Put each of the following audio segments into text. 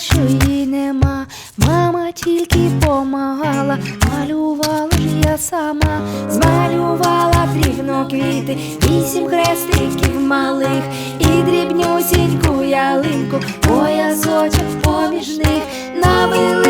що її нема. Мама тільки помагала, малювала ж я сама, змалювала дрібно квіти, вісім хрестиків малих, і дрібню сіньку ялинку, поясочок поміж них навели.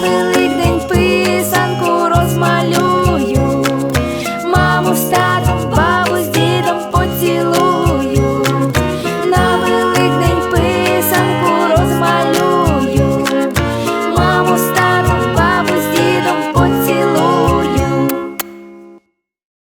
love you.